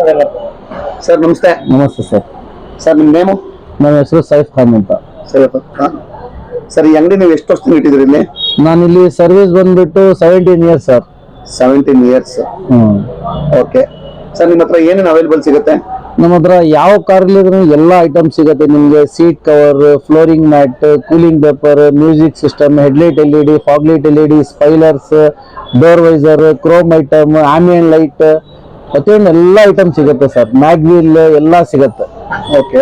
Sir ನಮಸ್ತೆ. ನಮಸ್ತೆ sir. Sir ನಿಮ್ಮ ನೇಮು? ನನ್ನ ಹೆಸರು ಸೈಫ್ ಖಾನ್ ಅಂತ. ಸೈಫ್ ಖಾನ್. ಸರ್ ಈ ಅಂಗಡಿ ನೀವು ಎಷ್ಟು ವರ್ಷದಿಂದ ಇಟ್ಟಿದ್ರಿ ಇಲ್ಲಿ? ನಾನು ಇಲ್ಲಿ ಸರ್ವಿಸ್ ಬಂದ್ಬಿಟ್ಟು seventeen years sir seventeen years okay sir ನಿಮ್ಮ ಹತ್ರ ಏನೇನು ಅವೈಲೇಬಲ್ ಸಿಗುತ್ತೆ? ನಮ್ಮ ಹತ್ರ ಯಾವ ಕಾರ್ ಎಲ್ಲ ಐಟಮ್ ಸಿಗುತ್ತೆ. ನಿಮಗೆ seat cover flooring mat cooling paper music system headlight L E D fog light L E D spoilers door visor chrome item ಆಮಿಯನ್ light ಪ್ರತಿಯೊಂದು ಎಲ್ಲ ಐಟಮ್ ಸಿಗುತ್ತೆ ಸರ್ ಮ್ಯಾಗ್ವಿಲ್ ಎಲ್ಲ ಸಿಗುತ್ತೆ. ಓಕೆ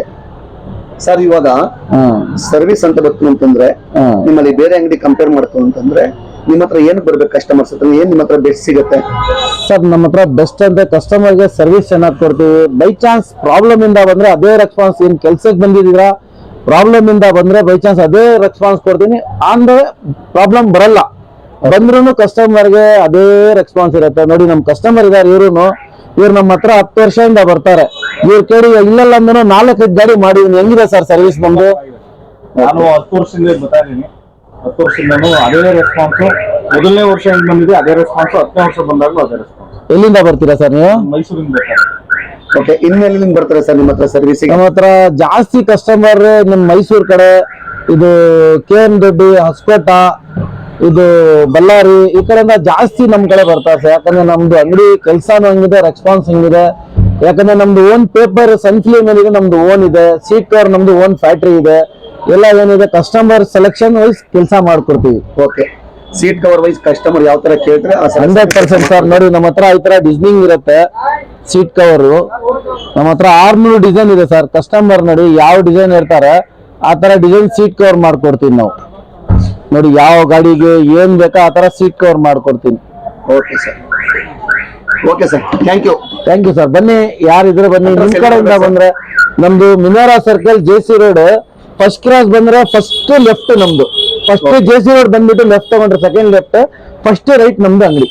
ಸರ್ ಇವಾಗ ಹ್ಮ್ ಸರ್ವಿಸ್ ಅಂತ ಬರ್ತು ಅಂತಂದ್ರೆ ಹ್ಮ್ ನಿಮ್ಮಲ್ಲಿ ಬೇರೆ ಅಂಗಡಿ ಕಂಪೇರ್ ಮಾಡ್ತು ಅಂತಂದ್ರೆ ನಿಮ್ಮ ಹತ್ರ ಏನ್ ಬರ್ಬೇಕು ಕಸ್ಟಮರ್ಸ್ ಹತ್ರ? ಏನ್ ನಿಮ್ಮ ಹತ್ರ ಬೆಸ್ಟ್ ಸಿಗುತ್ತೆ? ಸರ್ ನಮ್ಮ ಹತ್ರ ಬೆಸ್ಟ್ ಅಂತ ಕಸ್ಟಮರ್ಗೆ ಸರ್ವಿಸ್ ಚೆನ್ನಾಗಿ ಕೊಡ್ತೀವಿ. ಬೈ ಚಾನ್ಸ್ ಪ್ರಾಬ್ಲಮ್ ಇಂದ ಬಂದ್ರೆ ಅದೇ ರೆಸ್ಪಾನ್ಸ್ ಏನ್ ಕೆಲ್ಸಕ್ಕೆ ಬಂದಿದ್ದೀರಾ? ಪ್ರಾಬ್ಲಮ್ ಇಂದ ಬಂದ್ರೆ ಬೈ ಚಾನ್ಸ್ ಅದೇ ರೆಸ್ಪಾನ್ಸ್ ಕೊಡ್ತೀನಿ. ಅಂದ್ರೆ ಪ್ರಾಬ್ಲಮ್ ಬರಲ್ಲ. ಬಂದ್ರು ಕಸ್ಟಮರ್ಗೆ ಅದೇ ರೆಸ್ಪಾನ್ಸ್ ಇರುತ್ತೆ. ನೋಡಿ ನಮ್ ಕಸ್ಟಮರ್ ಇದಾರೆ ಇವ್ರು ಇವ್ರು ನಮ್ಮ ಹತ್ರ ಹತ್ತು ವರ್ಷದಿಂದ ಬರ್ತಾರೆ. ಇವ್ರು ಕೇಳಿ ಇಲ್ಲಲ್ಲ ಅಂದ್ರೆ ನಾಲ್ಕೈದು ಗಾಡಿ ಮಾಡಿದೀನಿ ಹೆಂಗಿದೆ ಸರ್ ಸರ್ವಿಸ್ ಬಂದು? ನಾನು ಹತ್ತು ವರ್ಷದಿಂದ ಬರ್ತಾ ಇದ್ದೀನಿ. ಹತ್ತು ವರ್ಷದಿಂದನೂ ಅದೇ ರೆಸ್ಪಾನ್ಸ್ ಮೊದಲನೇ ವರ್ಷ ಹೆಂಗ್ ಬಂದಿದೆ ಅದೇ ರೆಸ್ಪಾನ್ಸ್ ಹತ್ತನೇ ವರ್ಷ ಬಂದಾಗಲೂ ಅದೇ ರೆಸ್ಪಾನ್ಸ್ ಎಲ್ಲಿಂದ ಬರ್ತೀರಾ ಸರ್ ನೀವು? ಮೈಸೂರಿಂದ ಬರ್ತಾರೆ. ಓಕೆ ಇನ್ನೆಲ್ಲಿಂದ ನಿಮ್ಗೆ ಬರ್ತಾರೆ ಸರ್ ನಿಮ್ಮ ಹತ್ರ ಸರ್ವಿಸ್ ನಮ್ಮ ಹತ್ರ ಜಾಸ್ತಿ ಕಸ್ಟಮರ್ ನಮ್ಮ ಮೈಸೂರು ಕಡೆ. ಇದು ಕೆ ಎಂ ದೊಡ್ಡಿ ಹೊಸಕೋಟ ಇದು ಬಳ್ಳಾರಿ ಈ ಕಡೆಯಿಂದ ಜಾಸ್ತಿ ನಮ್ ಕಡೆ ಬರ್ತಾರೆ ಸರ್ ಯಾಕಂದ್ರೆ ನಮ್ದು ಅಂಗಡಿ ಕೆಲ್ಸಾನು ಹಂಗಿದೆ ರೆಸ್ಪಾನ್ಸ್ ಹಂಗಿದೆ. ಯಾಕಂದ್ರೆ ನಮ್ದು ಓನ್ ಪೇಪರ್ ಸಂಖ್ಯೆ ಮೇಲೆ ನಮ್ದು ಓನ್ ಇದೆ. ಸೀಟ್ ಕವರ್ ನಮ್ದು ಓನ್ ಫ್ಯಾಕ್ಟ್ರಿ ಇದೆ. ಎಲ್ಲ ಏನಿದೆ ಕಸ್ಟಮರ್ ಸೆಲೆಕ್ಷನ್ ವೈಸ್ ಕೆಲಸ ಮಾಡ್ಕೊಡ್ತೀವಿ. Okay seat cover wise customer ಯಾವ ತರ ಕೇಳಿದ್ರೆ ಹಂಡ್ರೆಡ್ ಪರ್ಸೆಂಟ್ ಸರ್. ನೋಡಿ ನಮ್ಮ ಹತ್ರ ಈ ತರ ಡಿಸೈನಿಂಗ್ ಇರುತ್ತೆ ಸೀಟ್ ಕವರ್ ನಮ್ಮ ಹತ್ರ ಆರ್ನೂರು ಡಿಸೈನ್ ಇದೆ ಸರ್. ಕಸ್ಟಮರ್ ನೋಡಿ ಯಾವ ಡಿಸೈನ್ ಇರ್ತಾರೆ ಆ ತರ ಡಿಸೈನ್ ಸೀಟ್ ಕವರ್ ಮಾಡ್ಕೊಡ್ತೀವಿ ನಾವು. ನೋಡಿ ಯಾವ ಗಾಡಿಗೆ ಏನ್ ಬೇಕೋ ಆ ತರ ಸೀಟ್ ಕವರ್ ಮಾಡ್ಕೊಡ್ತೀನಿ. Okay sir okay sir thank you thank you sir ಬನ್ನಿ ಯಾರಿದ್ರೆ ಬನ್ನಿ ನಿಮ್ ಕಡೆಯಿಂದ ಬಂದ್ರೆ ನಮ್ದು Minerva circle J C road first cross ಬಂದ್ರೆ ಫಸ್ಟ್ ಲೆಫ್ಟ್ ನಮ್ದು. ಫಸ್ಟ್ ಜೆ ಸಿ ರೋಡ್ ಬಂದ್ಬಿಟ್ಟು ಲೆಫ್ಟ್ ತಗೊಂಡ್ರೆ ಸೆಕೆಂಡ್ ಲೆಫ್ಟ್ ಫಸ್ಟ್ ರೈಟ್ ನಮ್ದು ಅಂಗಡಿ.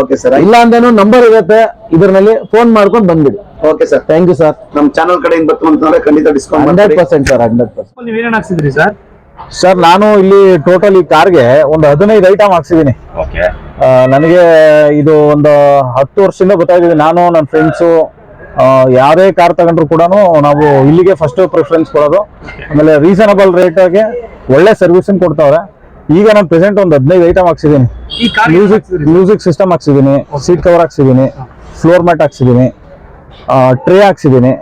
ಓಕೆ ಸರ್ ಇಲ್ಲ ಅಂದೇನು ನಂಬರ್ ಇರುತ್ತೆ ಇದ್ರಲ್ಲಿ ಫೋನ್ ಮಾಡ್ಕೊಂಡು ಬಂದ್ಬಿಡಿ. Okay sir thank you sir ನಮ್ಮ ಚಾನಲ್ ಕಡೆಯಿಂದ ಬರ್ತು ಅಂತಂದ್ರೆ ಖಂಡಿತ discount hundred percent sir hundred percent ನೀವು ಏನೇನು ಹಾಕ್ಸಿದ್ರಿ ಸರ್ ಸರ್ ನಾನು ಇಲ್ಲಿ ಟೋಟಲ್ ಈ ಕಾರ್ಗೆ ಒಂದು ಹದಿನೈದು ಐಟಮ್ ಹಾಕ್ಸಿದ್ದೀನಿ ನನಗೆ ಇದು ಒಂದು ಹತ್ತು ವರ್ಷದಿಂದ ಗೊತ್ತಾಗಿದೆ. ನಾನು ನನ್ನ ಫ್ರೆಂಡ್ಸು ಯಾವುದೇ ಕಾರ್ ತಗೊಂಡ್ರು ಕೂಡ ನಾವು ಇಲ್ಲಿಗೆ ಫಸ್ಟ್ ಪ್ರಿಫರೆನ್ಸ್ ಕೊಡೋದು. ಆಮೇಲೆ ರೀಸನಬಲ್ ರೇಟಾಗೆ ಒಳ್ಳೆ ಸರ್ವಿಸಿಂಗ್ ಕೊಡ್ತಾವ್ರೆ. ಈಗ ನಾನು ಪ್ರೆಸೆಂಟ್ ಒಂದು ಹದಿನೈದು ಐಟಮ್ ಹಾಕ್ಸಿದ್ದೀನಿ ಮ್ಯೂಸಿಕ್ ಮ್ಯೂಸಿಕ್ ಸಿಸ್ಟಮ್ ಹಾಕ್ಸಿದ್ದೀನಿ ಸೀಟ್ ಕವರ್ ಹಾಕ್ಸಿದ್ದೀನಿ ಫ್ಲೋರ್ ಮ್ಯಾಟ್ ಹಾಕ್ಸಿದ್ದೀನಿ ಟ್ರೇ ಹಾಕ್ಸಿದ್ದೀನಿ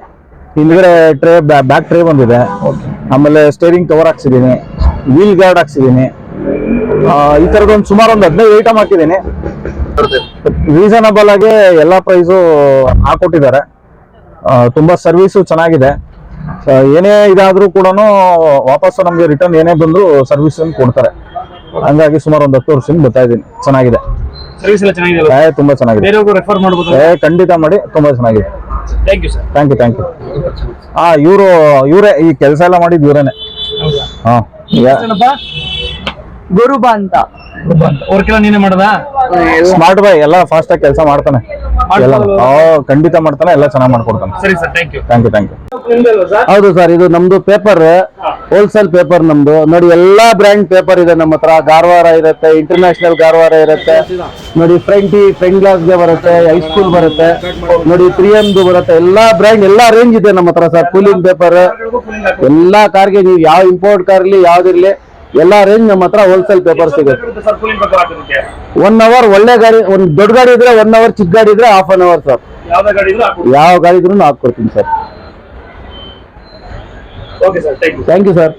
ಹಿಂದ್ಗಡೆ ಟ್ರೇ ಬ್ಯಾಕ್ ಟ್ರೇ ಬಂದಿದೆ. ಆಮೇಲೆ ಸ್ಟೇರಿಂಗ್ ಕವರ್ ಹಾಕ್ಸಿದ್ದೀನಿ ವೀಲ್ ಗಾರ್ಡ್ ಹಾಕ್ಸಿದ್ದೀನಿ ಈ ತರದೊಂದು ಸುಮಾರು ಒಂದು ಹದಿನೈದು ಐಟಮ್ ಹಾಕಿದ್ದೀನಿ. ರೀಸನಬಲ್ ಆಗಿ ಎಲ್ಲಾ ಪ್ರೈಸು ಹಾಕೊಟ್ಟಿದ್ದಾರೆ. ತುಂಬ ಸರ್ವಿಸು ಚೆನ್ನಾಗಿದೆ. ಏನೇ ಇದಾದ್ರೂ ಕೂಡ ವಾಪಸ್ ನಮಗೆ ರಿಟರ್ನ್ ಏನೇ ಬಂದ್ರು ಸರ್ವಿಸ್ ಕೊಡ್ತಾರೆ. ಹಂಗಾಗಿ ಸುಮಾರು ಒಂದು ಹತ್ತು ವರ್ಷದಿಂದ ಬರ್ತಾ ಇದ್ದೀನಿ. ಚೆನ್ನಾಗಿದೆ. ಸರ್ವಿಸ್ ಎಲ್ಲ ಚೆನ್ನಾಗಿದೆ ಏ, ತುಂಬಾ ಚೆನ್ನಾಗಿದೆ. ಖಂಡಿತ ಮಾಡಿ ತುಂಬಾ ಚೆನ್ನಾಗಿದೆ. Thank you sir thank you thank you ಹಾ ಇವರು ಇವರೇ ಈ ಕೆಲಸ ಎಲ್ಲ ಮಾಡಿದ್ ಇವರೇನೆ. ಹೌದಾ? ಹಾ. ಏನಪ್ಪ ಗುರುಬ ಅಂತ ವರ್ಕೆಲ್ಲ ನೀನೇ ಮಾಡದಾ? ಸ್ಮಾರ್ಟ್ ಬಾಯ್ ಎಲ್ಲ ಫಾಸ್ಟ್ ಆಗಿ ಕೆಲಸ ಮಾಡ್ತಾನೆ. ಎಲ್ಲ ಖಂಡಿತ ಮಾಡ್ತಾನೆ ಎಲ್ಲ ಚೆನ್ನಾಗಿ ಮಾಡ್ಕೊಡ್ತಾನೆ. ಸರಿ sir thank you thank you thank you ನಿಮ್ದಲ್ವಾ sir ಹೌದು ಸರ್ ಇದು ನಮ್ದು ಪೇಪರ್ ಹೋಲ್ಸೇಲ್ ಪೇಪರ್ ನಮ್ದು. ನೋಡಿ ಎಲ್ಲಾ ಬ್ರ್ಯಾಂಡ್ ಪೇಪರ್ ಇದೆ ನಮ್ಮ ಹತ್ರ. ಗಾರವಾರ ಇರುತ್ತೆ ಇಂಟರ್ನ್ಯಾಷನಲ್ ಗಾರವಾರ ಇರುತ್ತೆ. ನೋಡಿ ಫ್ರೆಂಟಿ ಫ್ರೆಂಡ್ ಗ್ಲಾಸ್ಗೆ ಬರುತ್ತೆ ಹೈಸ್ಕೂಲ್ ಬರುತ್ತೆ. ನೋಡಿ ತ್ರೀ ಎಮ್ದು ಬರುತ್ತೆ. ಎಲ್ಲಾ ಬ್ರ್ಯಾಂಡ್ ಎಲ್ಲಾ ರೇಂಜ್ ಇದೆ ನಮ್ಮ ಹತ್ರ ಸರ್ ಕೂಲಿಂಗ್ ಪೇಪರ್ ಎಲ್ಲಾ ಕಾರ್ಗೆ ನೀವು ಯಾವ ಇಂಪೋರ್ಟ್ ಕಾರ್ ಇರ್ಲಿ ಯಾವ್ದಿರ್ಲಿ ಎಲ್ಲಾ ರೇಂಜ್ ನಮ್ಮ ಹತ್ರ ಹೋಲ್ಸೇಲ್ ಪೇಪರ್ ಸಿಗುತ್ತೆ. ಒನ್ ಅವರ್ ಒಳ್ಳೆ ಗಾಡಿ ಒಂದ್ ದೊಡ್ಡ ಗಾಡಿ ಇದ್ರೆ ಒನ್ ಅವರ್ ಚಿಕ್ಕ ಗಾಡಿ ಇದ್ರೆ ಹಾಫ್ ಅನ್ ಅವರ್ ಸರ್ ಯಾವ ಗಾಡಿ ಇದ್ರೂ ಹಾಕೊಡ್ತೀನಿ ಸರ್ ಥ್ಯಾಂಕ್ ಯು ಸರ್